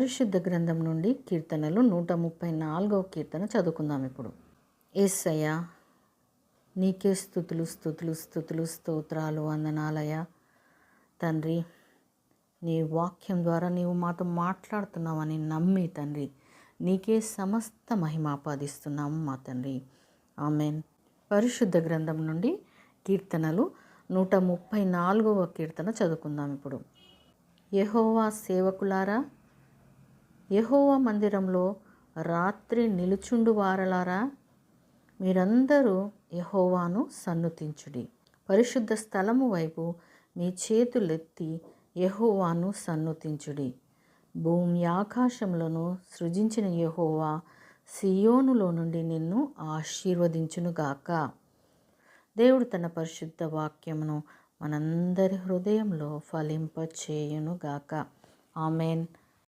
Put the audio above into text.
పరిశుద్ధ గ్రంథం నుండి కీర్తనలు నూట ముప్పై నాలుగవ కీర్తన చదువుకుందాం ఇప్పుడు. ఏసయ్య నీకే స్థుతులు స్థుతులు స్థుతులు స్తోత్రాలు వందనాలయ తండ్రి నీ వాక్యం ద్వారా నీవు మాతో మాట్లాడుతున్నావని నమ్మి తండ్రి నీకే సమస్త మహిమాపాదిస్తున్నాము మా తండ్రి. ఆమెన్. పరిశుద్ధ గ్రంథం నుండి కీర్తనలు నూట ముప్పై నాలుగవ కీర్తన చదువుకుందాం ఇప్పుడు. యహోవా సేవకులారా యెహోవా మందిరంలో రాత్రి నిలుచుండు వారలారా? మీరందరూ యహోవాను సన్నుతించుడి. పరిశుద్ధ స్థలము వైపు మీ చేతులెత్తి యహోవాను సన్నుతించుడి. భూమి ఆకాశంలోను సృజించిన యహోవా సియోనులో నుండి నిన్ను ఆశీర్వదించునుగాక దేవుడు తన పరిశుద్ధ వాక్యమును మనందరి హృదయంలో ఫలింపచేయునుగాక ఆమెన్.